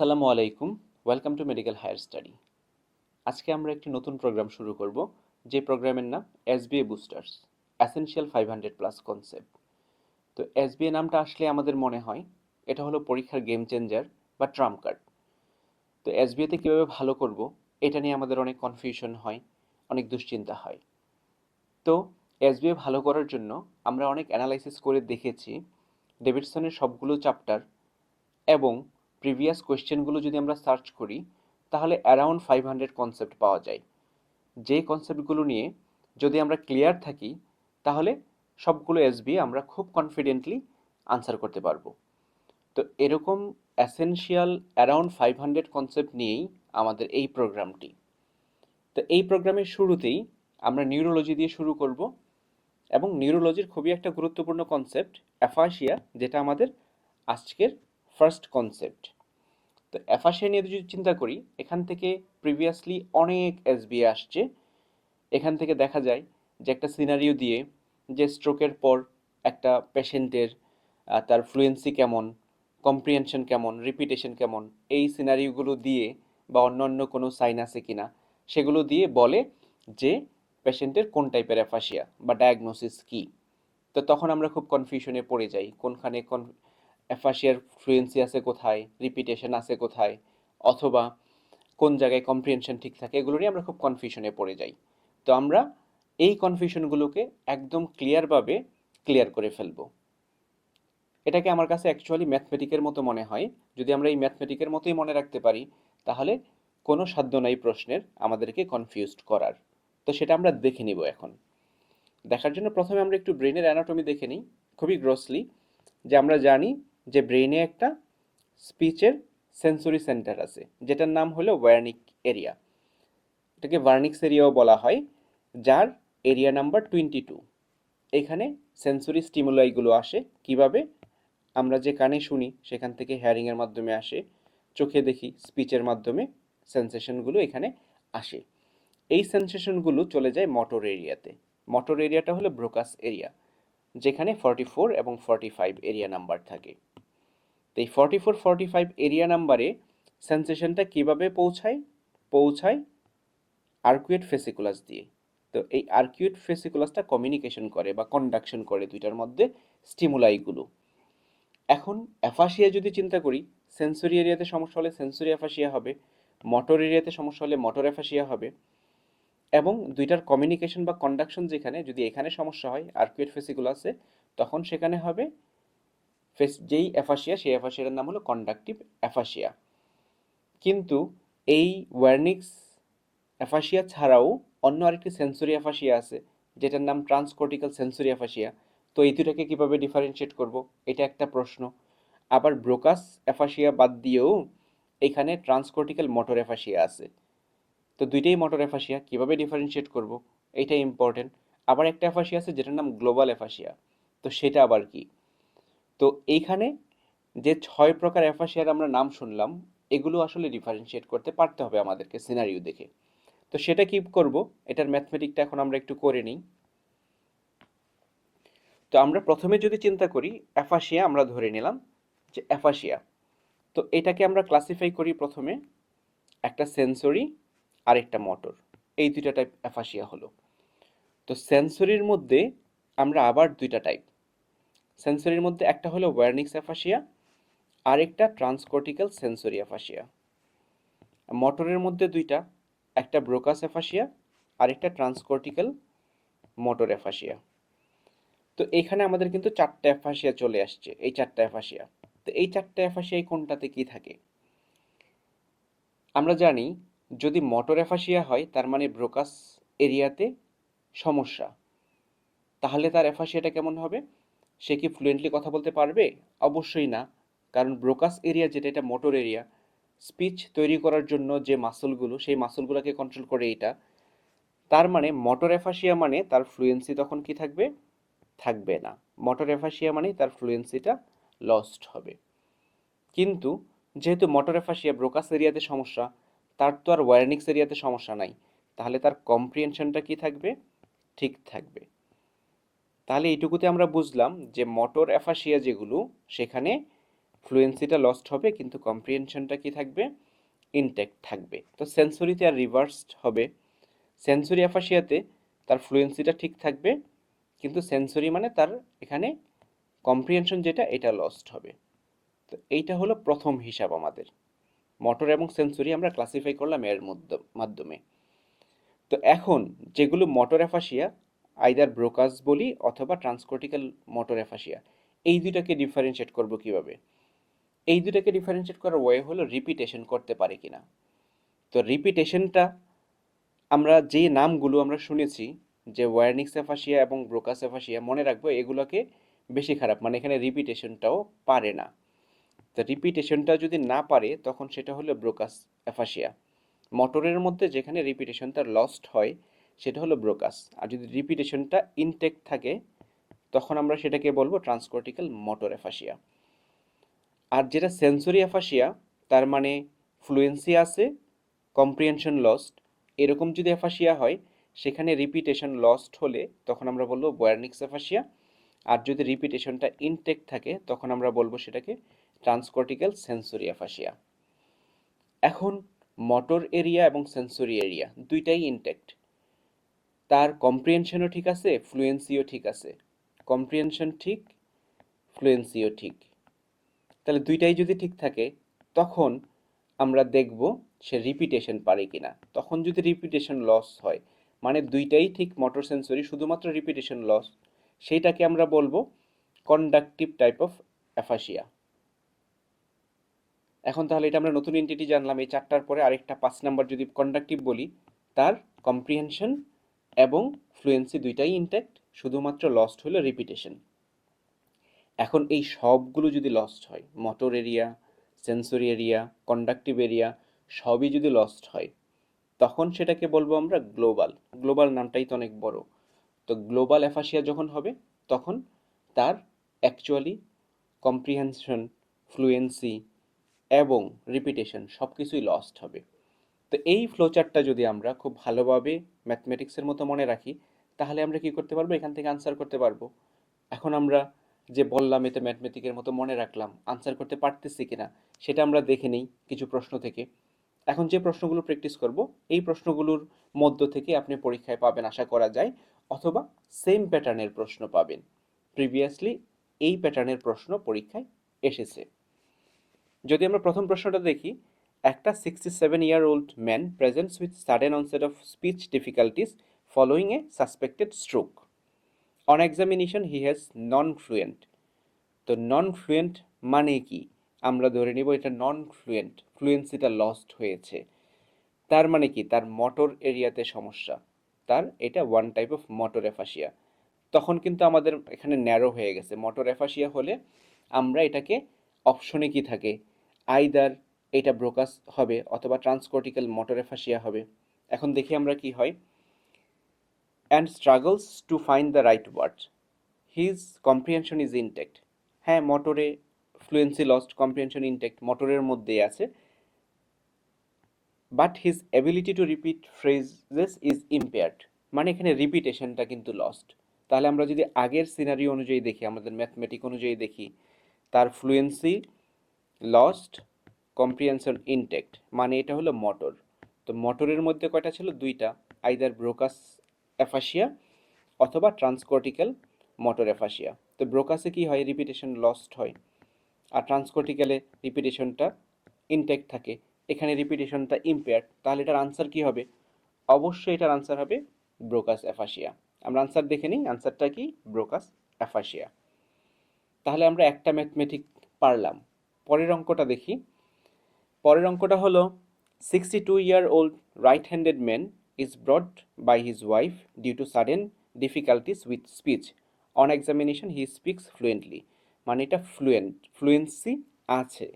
আসসালামু আলাইকুম welcome to medical higher study আজকে আমরা একটি নতুন প্রোগ্রাম শুরু করব, যে প্রোগ্রামের নাম S SBA boosters essential five hundred plus concept তো এস এসবিএ নামটা আসলে আমাদের মনে হয়, এটা হলো পরীক্ষার গেম চেঞ্জার বা ট্রাম্প কার্ড তো এস এসবিএতে কীভাবে ভালো করব, এটা নিয়ে আমাদের অনেক কনফিউশন হয়, অনেক দুশ্চিন্তা হয়। তো এস এসবিএ ভালো করার জন্য আমরা অনেক অ্যানালাইসিস করে দেখেছি ডেভিডসনের সবগুলো চ্যাপ্টার এবং প্রিভিয়াস কোয়েশ্চেনগুলো যদি আমরা সার্চ করি, তাহলে অ্যারাউন্ড ফাইভ হান্ড্রেড কনসেপ্ট পাওয়া যায়। যেই কনসেপ্টগুলো নিয়ে যদি আমরা ক্লিয়ার থাকি, তাহলে সবগুলো এসবি আমরা খুব কনফিডেন্টলি আনসার করতে পারব। তো এরকম essential around five hundred concept নিয়েই আমাদের এই প্রোগ্রামটি তো এই প্রোগ্রামের শুরুতেই আমরা নিউরোলজি দিয়ে শুরু করব এবং নিউরোলজির খুবই একটা গুরুত্বপূর্ণ কনসেপ্ট অ্যাফাসিয়া যেটা আমাদের আজকের ফার্স্ট কনসেপ্ট তো অ্যাফাসিয়া নিয়ে যদি চিন্তা করি, এখান থেকে প্রিভিয়াসলি অনেক এসবিএ আসছে। এখান থেকে দেখা যায় যে একটা সিনারিও দিয়ে যে স্ট্রোকের পর একটা পেশেন্টের তার ফ্লুয়েন্সি কেমন কম্প্রিহেনশন কেমন রিপিটেশন কেমন, এই সিনারিওগুলো দিয়ে বা অন্য অন্য কোনো সাইন আছে কিনা, সেগুলো দিয়ে বলে যে পেশেন্টের কোন টাইপের অ্যাফাসিয়া বা ডায়াগনোসিস কী। তো তখন আমরা খুব কনফিউশনে পড়ে যাই, কোনখানে কন অ্যাফাসিয়ার ফ্লুয়েন্সি আছে কোথায় রিপিটেশন আছে কোথায়, অথবা কোন জায়গায় কম্প্রিহেনশন ঠিক থাকে, এগুলো নিয়ে আমরা খুব কনফিউশনে পড়ে যাই। তো আমরা এই কনফিউশনগুলোকে একদম ক্লিয়ারভাবে ক্লিয়ার করে ফেলব। এটাকে আমার কাছে অ্যাকচুয়ালি ম্যাথমেটিকের মতো মনে হয়। যদি আমরা এই ম্যাথমেটিকের মতোই মনে রাখতে পারি, তাহলে কোনো সাধ্য নাই প্রশ্নের আমাদেরকে কনফিউজড করার। তো সেটা আমরা দেখে নিব এখন। দেখার জন্য প্রথমে আমরা একটু ব্রেনের অ্যানাটমি দেখে নিই, খুবই গ্রসলি যে আমরা জানি যে ব্রেনে একটা স্পিচের সেন্সরি সেন্টার আছে, যেটার নাম হলো ওয়ার্নিক এরিয়া এটাকে ভার্নিক্স এরিয়াও বলা হয়, যার এরিয়া নাম্বার টোয়েন্টি টু এখানে সেন্সরি স্টিমুলাইগুলো আসে, কীভাবে আমরা যে কানে শুনি, সেখান থেকে হেয়ারিংয়ের মাধ্যমে আসে, চোখে দেখি স্পিচের মাধ্যমে সেন্সেশনগুলো এখানে আসে। এই সেন্সেশনগুলো চলে যায় মোটর এরিয়াতে মোটর এরিয়াটা হলো ব্রোকাস এরিয়া যেখানে ফর্টি ফোর এবং ফর্টি ফাইভ এরিয়া নাম্বার থাকে। তো এই forty four forty five area নাম্বারে সেন্সেশনটা কীভাবে পৌঁছায়? পৌঁছায় আর্কুয়েট ফেসিকুলাস দিয়ে। তো এই আর্কিউট ফেসিকুলাসটা কমিউনিকেশন করে বা কন্ডাকশন করে দুইটার মধ্যে স্টিমুলাইগুলো এখন অ্যাফাসিয়া যদি চিন্তা করি সেন্সরি এরিয়াতে সমস্যা হলে সেন্সরি অ্যাফাসিয়া হবে মটর এরিয়াতে সমস্যা হলে মটর অ্যাফাসিয়া হবে এবং দুইটার কমিউনিকেশন বা কন্ডাকশন যেখানে, যদি এখানে সমস্যা হয় আর্কুয়েট ফেসিকুলাসে তখন সেখানে হবে ফেস, যেই অ্যাফাসিয়া সেই অ্যাফাসিয়ার নাম হলো কন্ডাকটিভ অ্যাফাসিয়া কিন্তু এই ওয়ার্নিক্স অ্যাফাসিয়া ছাড়াও অন্য আরেকটি সেন্সরি অ্যাফাসিয়া আছে, যেটার নাম ট্রান্সকর্টিক্যাল সেন্সরি অ্যাফাসিয়া তো এই দুটাকে কীভাবে ডিফারেন্সিয়েট করব? এটা একটা প্রশ্ন। আবার ব্রোকাস অ্যাফাসিয়া বাদ দিয়েও এখানে ট্রান্সকর্টিক্যাল মোটর অ্যাফাসিয়া আছে। তো দুইটাই মোটর অ্যাফাসিয়া কীভাবে ডিফারেন্সিয়েট করব? এইটাই ইম্পর্টেন্ট আবার একটা অ্যাফাসিয়া আছে, যেটার নাম গ্লোবাল অ্যাফাসিয়া তো সেটা আবার কি? তো এইখানে যে ছয় প্রকার অ্যাফাসিয়ার আমরা নাম শুনলাম, এগুলো আসলে ডিফারেন্সিয়েট করতে পারতে হবে আমাদেরকে সিনারিও দেখে। তো সেটা কি করব, এটার ম্যাথমেটিকটা এখন আমরা একটু করে নিই। তো আমরা প্রথমে যদি চিন্তা করি অ্যাফাসিয়া আমরা ধরে নিলাম যে অ্যাফাসিয়া তো এটাকে আমরা ক্লাসিফাই করি প্রথমে একটা সেন্সরি আর একটা মোটর এই দুইটা টাইপ অ্যাফাসিয়া হলো। তো সেন্সরির মধ্যে আমরা আবার দুইটা টাইপ সেন্সরির মধ্যে একটা হলো ওয়ার্নিক্স অ্যাফাসিয়া আর একটা ট্রান্সকর্টিক্যাল সেন্সরি অ্যাফাসিয়া মোটরের মধ্যে দুইটা, একটা ব্রোকাস অ্যাফাসিয়া আর একটা ট্রান্সকর্টিক্যাল মোটর অ্যাফাসিয়া তো এখানে আমাদের কিন্তু চারটা অ্যাফাসিয়া চলে আসছে, এই চারটা অ্যাফাসিয়া তো এই চারটা অ্যাফাসিয়ায় কোনটাতে কি থাকে? আমরা জানি যদি মোটর অ্যাফাসিয়া হয়, তার মানে ব্রোকাস এরিয়াতে সমস্যা। তাহলে তার অ্যাফাসিয়াটা কেমন হবে? সে কি ফ্লুয়েন্টলি কথা বলতে পারবে? অবশ্যই না। কারণ ব্রোকাস এরিয়া যেটা, এটা মোটর এরিয়া স্পিচ তৈরি করার জন্য যে মাসলগুলো সেই মাসলগুলোকে কন্ট্রোল করে এটা। তার মানে মোটর অ্যাফাসিয়া মানে তার ফ্লুয়েন্সি তখন কি থাকবে? থাকবে না। মোটর অ্যাফাসিয়া মানে তার ফ্লুয়েন্সিটা লস্ট হবে। কিন্তু যেহেতু মোটর অ্যাফাসিয়া ব্রোকাস এরিয়াতে সমস্যা, তার তো আর ওয়ারনিক্স এরিয়াতে সমস্যা নাই। তাহলে তার কম্প্রিহেনশনটা কি থাকবে? ঠিক থাকবে। তাহলে এইটুকুতে আমরা বুঝলাম যে মোটর অ্যাফাসিয়া যেগুলো, সেখানে ফ্লুয়েন্সিটা লস্ট হবে, কিন্তু কম্প্রিহেনশনটা কি থাকবে? ইনটেক্ট থাকবে। তো সেন্সরিতে আর রিভার্সড হবে। সেন্সরি অ্যাফাসিয়াতে তার ফ্লুয়েন্সিটা ঠিক থাকবে, কিন্তু সেন্সরি মানে তার এখানে কম্প্রিহেনশন যেটা, এটা লস্ট হবে। তো এইটা হলো প্রথম হিসাব আমাদের। মোটর এবং সেন্সরি আমরা ক্লাসিফাই করলাম এর মধ্য- মাধ্যমে। তো এখন যেগুলো মোটর অ্যাফাসিয়া আইদার ব্রোকাস বলি অথবা ট্রান্সকর্টিক্যাল মোটর অ্যাফাসিয়া এই দুটাকে ডিফারেন্সিয়েট করব কীভাবে? এই দুটাকে ডিফারেন্সিয়েট করার ওয়ে হলো রিপিটেশন করতে পারে কি না তো রিপিটেশনটা আমরা যে নামগুলো আমরা শুনেছি, যে ওয়ারনিক্স অ্যাফাসিয়া এবং ব্রোকাস অ্যাফাসিয়া মনে রাখব এগুলোকে বেশি খারাপ মানে এখানে রিপিটেশনটাও পারে না। তো রিপিটেশনটা যদি না পারে, তখন সেটা হলো ব্রোকাস অ্যাফাসিয়া মোটরের মধ্যে যেখানে রিপিটেশন তার লস্ট হয় সেটা হলো ব্রোকাস আর যদি রিপিটেশনটা ইনটেক থাকে, তখন আমরা সেটাকে বলব ট্রান্সকর্টিক্যাল মোটর অ্যাফাসিয়া আর যেটা সেন্সরি অ্যাফাসিয়া তার মানে ফ্লুয়েন্সি আছে কম্প্রিহেনশন লস্ট এরকম যদি অ্যাফাসিয়া হয়, সেখানে রিপিটেশন লস্ট হলে তখন আমরা বলব বয়ারনিক্স অ্যাফাসিয়া আর যদি রিপিটেশনটা ইনটেক থাকে, তখন আমরা বলব সেটাকে ট্রান্সকর্টিক্যাল সেন্সরি অ্যাফাসিয়া এখন মোটর এরিয়া এবং সেন্সরি এরিয়া দুইটাই ইনটেক্ট তার কম্প্রিহেনশনও ঠিক আছে ফ্লুয়েন্সিও ঠিক আছে। কম্প্রিহেনশন ঠিক ফ্লুয়েন্সিও ঠিক। তাহলে দুইটাই যদি ঠিক থাকে, তখন আমরা দেখব সে রিপিটেশন পারে কি না তখন যদি রিপিটেশন লস হয় মানে দুইটাই ঠিক মোটর সেন্সরি শুধুমাত্র রিপিটেশন লস সেইটাকে আমরা বলব কন্ডাক্টিভ টাইপ অফ অ্যাফাসিয়া এখন তাহলে এটা আমরা নতুন এন্টিটি জানলাম, এই চারটার পরে আরেকটা পাঁচ নাম্বার যদি কন্ডাক্টিভ বলি, তার কম্প্রিহেনশন এবং ফ্লুয়েন্সি দুইটাই ইনট্যাক্ট শুধুমাত্র লস্ট হলো রিপিটেশন এখন এই সবগুলো যদি লস্ট হয় motor area sensory area conductive area সবই যদি লস্ট হয়, তখন সেটাকে বলব আমরা গ্লোবাল গ্লোবাল নামটাই তো অনেক বড়। তো গ্লোবাল অ্যাফাসিয়া যখন হবে, তখন তার অ্যাকচুয়ালি কম্প্রিহেনশন ফ্লুয়েন্সি এবং রিপিটেশন সব কিছুই লস্ট হবে। তো এই ফ্লোচারটা যদি আমরা খুব ভালোভাবে ম্যাথমেটিক্সের মতো মনে রাখি, তাহলে আমরা কি করতে পারব? এখান থেকে আনসার করতে পারব। এখন আমরা যে বললাম এতে ম্যাথমেটিকের মতো মনে রাখলাম আনসার করতে পারতেছি কিনা, সেটা আমরা দেখে নিই কিছু প্রশ্ন থেকে। এখন যে প্রশ্নগুলো প্র্যাকটিস করব, এই প্রশ্নগুলোর মধ্য থেকে আপনি পরীক্ষায় পাবেন, আশা করা যায়, অথবা সেম প্যাটার্নের প্রশ্ন পাবেন। প্রিভিয়াসলি এই প্যাটার্নের প্রশ্ন পরীক্ষায় এসেছে। যদি আমরা প্রথম প্রশ্নটা দেখি একটা sixty seven year old man presents with sudden onset of speech difficulties following a suspected stroke on examination he has non fluent তো নন ফ্লুয়েন্ট মানে কি? আমরা ধরে নিব এটা নন ফ্লুয়েন্ট ফ্লুয়েন্সিটা লস্ট হয়েছে। তার মানে কি? তার মোটর এরিয়াতে সমস্যা। তার এটা one type of motor aphasia তখন কিন্তু আমাদের এখানে ন্যারো হয়ে গেছে। মোটর অ্যাফাসিয়া হলে আমরা এটাকে অপশনে কি থাকে? আইদার এটা ব্রোকাস হবে অথবা ট্রান্সকর্টিক্যাল মোটর ফাঁসিয়া হবে। এখন দেখি আমরা কি হয়। And struggles to find the right word his comprehension is intact হ্যাঁ মোটরে ফ্লুয়েন্সি লস্ট কম্প্রিহেনশন ইনটেক্ট মোটরের মধ্যেই আছে। But his ability to repeat phrases is impaired মানে এখানে রিপিটেশনটা কিন্তু লস্ট তাহলে আমরা যদি আগের সিনারি অনুযায়ী দেখি, আমাদের ম্যাথমেটিক অনুযায়ী দেখি, তার ফ্লুয়েন্সি লস্ট কম্প্রিহেনশন ইনটেক্ট মানে এটা হলো মটর তো মটরের মধ্যে কয়টা ছিল? দুইটা আইদার ব্রোকাস অ্যাফাসিয়া অথবা ট্রান্সকর্টিক্যাল মটর অ্যাফাসিয়া তো ব্রোকাসে কি হয়? রিপিটেশন লস্ট হয়। আর ট্রান্সকর্টিক্যালে রিপিটেশনটা ইনটেক্ট থাকে। এখানে রিপিটেশনটা ইম্পেয়ার্ড তাহলে এটার আনসার কি হবে? অবশ্যই এটার আনসার হবে ব্রোকাস অ্যাফাসিয়া আমরা আনসার দেখে নিই আনসারটা কি? ব্রোকাস অ্যাফাসিয়া তাহলে আমরা একটা ম্যাথমেটিক পারলাম। পরের অঙ্কটা দেখি। পরের অঙ্কটা হলো sixty two year old right handed man is brought by his wife due to sudden difficulties with speech on examination he speaks fluently মানে এটা ফ্লুয়েন্ট ফ্লুয়েন্সি আছে।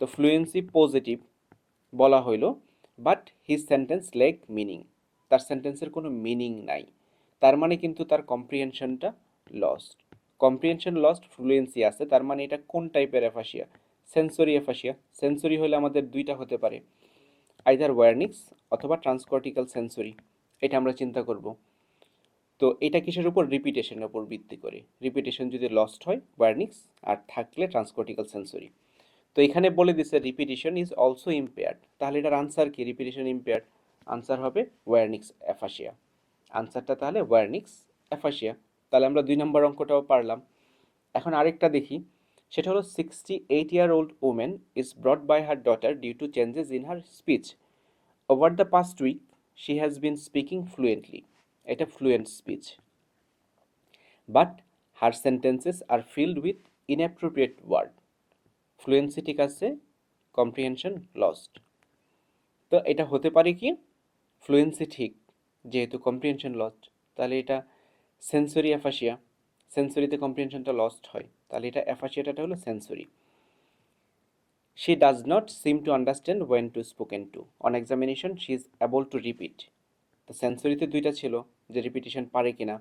তো ফ্লুয়েন্সি পজিটিভ বলা হইল but his sentence lack meaning তার সেন্টেন্সের কোনো meaning নাই। তার মানে কিন্তু তার কম্প্রিহেনশনটা লস্ট কম্প্রিহেনশন লস্ট ফ্লুয়েন্সি আছে। তার মানে এটা কোন টাইপের অ্যাফাসিয়া সেন্সরি অ্যাফাসিয়া সেন্সরি হলে আমাদের দুইটা হতে পারে। আইদার ওয়ারনিক্স অথবা ট্রান্সকর্টিক্যাল সেন্সরি। এটা আমরা চিন্তা করব। তো এটা কিসের উপর? রিপিটেশনের উপর ভিত্তি করে। রিপিটেশন যদি লস্ট হয়, ওয়ারনিক্স, আর থাকলে ট্রান্সকর্টিক্যাল সেন্সরি। তো এখানে বলে দিছে রিপিটেশন ইজ অলসো ইম্পেয়ার্ড তাহলে এটার আনসার কি? রিপিটেশন ইম্পেয়ার্ড আনসার হবে ওয়ারনিক্স অ্যাফাসিয়া আনসারটা তাহলে ওয়ারনিক্স অ্যাফাসিয়া তাহলে আমরা দুই নম্বর অঙ্কটাও পারলাম। এখন আরেকটা দেখি। সেটা হলো sixty eight year old woman is brought by her daughter due to changes in her speech over the past week she has been speaking fluently এটা fluent speech but her sentences are filled with inappropriate word fluency ঠিক আছে comprehension lost তো এটা হতে পারে কি? Fluency ঠিক, যেহেতু কম্প্রিহেনশন লস্ট তাহলে এটা সেন্সরি অ্যাফাসিয়া সেন্সরিতে কম্প্রিহেনশনটা লস্ট হয়। তাহলে এটা অ্যাফাসিয়াটা হলো sensory she does not seem to understand when to spoken to on examination she is able to repeat তো সেন্সরিতে দুইটা ছিল, যে রিপিটিশন পারে কিনা।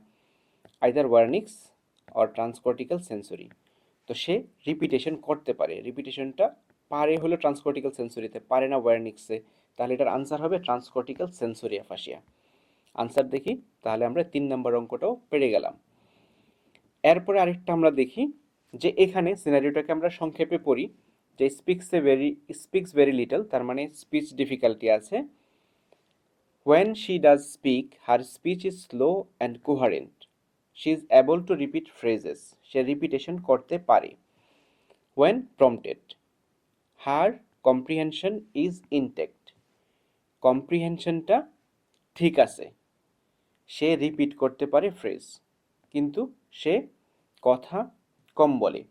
Either Wernicke's or transcortical sensory তো সে রিপিটেশন করতে পারে। রিপিটেশনটা পারে হলো ট্রান্সকর্টিক্যাল সেন্সরিতে পারে না ওয়ার্নিক্সে তাহলে এটার আনসার হবে ট্রান্সকর্টিক্যাল সেন্সরি অ্যাফাসিয়া আনসার দেখি, তাহলে আমরা তিন নম্বর অঙ্কটাও পেরে গেলাম। এরপরে আরেকটা আমরা দেখি যে এখানে সিনারিওটাকে আমরা সংক্ষেপে পড়ি, যে speaks a very speaks very little তার মানে স্পিচ ডিফিকাল্টি আছে। When she does speak her speech is slow and coherent she is able to repeat phrases say repetition করতে পারে। When prompted her comprehension is intact কম্প্রিহেনশনটা ঠিক আছে। সে repeat করতে পারে phrase কিন্তু সে কথা কম বলে।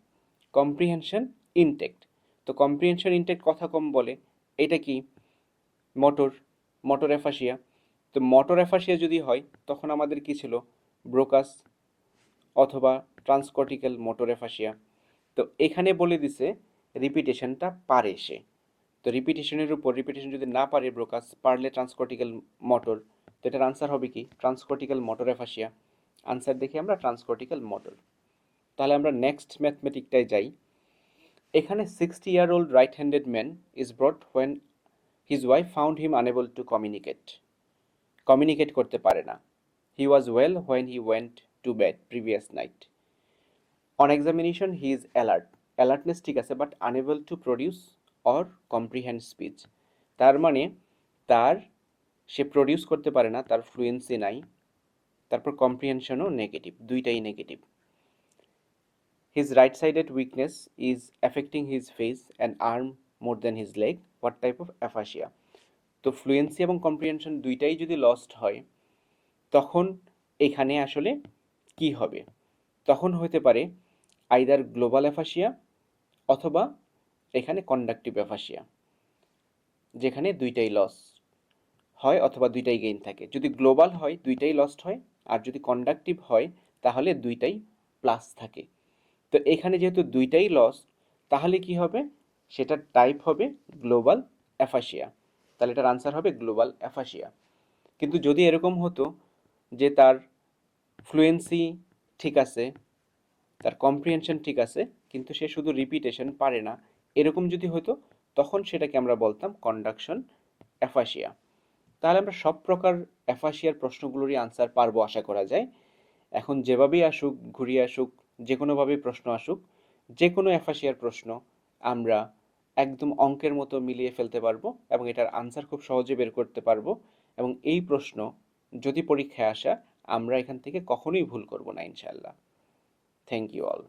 কম্প্রিহেনশন ইনটেক্ট তো কম্প্রিহেনশন ইনটেক্ট কথা কম বলে, এটা কি? মটর মোটর অ্যাফাসিয়া তো মোটর অ্যাফাসিয়া যদি হয়, তখন আমাদের কি ছিল? ব্রোকাস অথবা ট্রান্সকর্টিক্যাল মোটর অ্যাফাসিয়া তো এখানে বলে দিছে রিপিটেশনটা পারে সে। তো রিপিটেশনের উপর রিপিটেশন যদি না পারে ব্রোকাস পারলে ট্রান্সকর্টিক্যাল মোটর তো এটার আনসার হবে কি? ট্রান্সকর্টিক্যাল মোটর অ্যাফাসিয়া আনসার দেখি আমরা ট্রান্সকর্টিক্যাল মোটর তাহলে আমরা নেক্সট ম্যাথমেটিকটায় যাই। এখানে sixty year old right handed man is brought when his wife found him unable to communicate communicate করতে পারে না। He was well when he went to bed previous night on examination he is alert alertness ঠিক আছে but unable to produce or comprehend speech তার মানে তার, সে produce করতে পারে না, তার ফ্লুয়েন্সি নাই। তারপর কম্প্রিহেনশনও নেগেটিভ দুইটাই negative his right sided weakness is affecting his face and arm more than his leg what type of aphasia তো ফ্লুয়েন্সি এবং কম্প্রিহেনশন দুইটাই যদি লস্ট হয়, তখন এখানে আসলে কি হবে? তখন হতে পারে আইদার গ্লোবাল অ্যাফাসিয়া অথবা এখানে কন্ডাক্টিভ অ্যাফাসিয়া যেখানে দুইটাই লস হয় অথবা দুইটাই গেইন থাকে। যদি গ্লোবাল হয়, দুইটাই লস্ট হয়, আর যদি কন্ডাক্টিভ হয়, তাহলে দুইটাই প্লাস থাকে। তো এখানে যেহেতু দুইটাই লস তাহলে কি হবে? সেটার টাইপ হবে গ্লোবাল অ্যাফাসিয়া তাহলে এটার আনসার হবে গ্লোবাল অ্যাফাসিয়া কিন্তু যদি এরকম হতো যে তার ফ্লুয়েন্সি ঠিক আছে, তার কম্প্রিহেনশন ঠিক আছে, কিন্তু সে শুধু রিপিটেশন পারে না, এরকম যদি হতো, তখন সেটাকে আমরা বলতাম কন্ডাকশন অ্যাফাসিয়া তাহলে আমরা সব প্রকার অ্যাফাসিয়ার প্রশ্নগুলোরই আনসার পারব আশা করা যায়। এখন যেভাবেই আসুক, ঘুরিয়ে আসুক যে কোনোভাবেই প্রশ্ন আসুক যে কোনো অ্যাফাসিয়ার প্রশ্ন আমরা একদম অঙ্কের মতো মিলিয়ে ফেলতে পারব এবং এটার আনসার খুব সহজে বের করতে পারব এবং এই প্রশ্ন যদি পরীক্ষায় আসা, আমরা এখান থেকে কখনোই ভুল করব না ইনশাল্লাহ থ্যাংক ইউ অল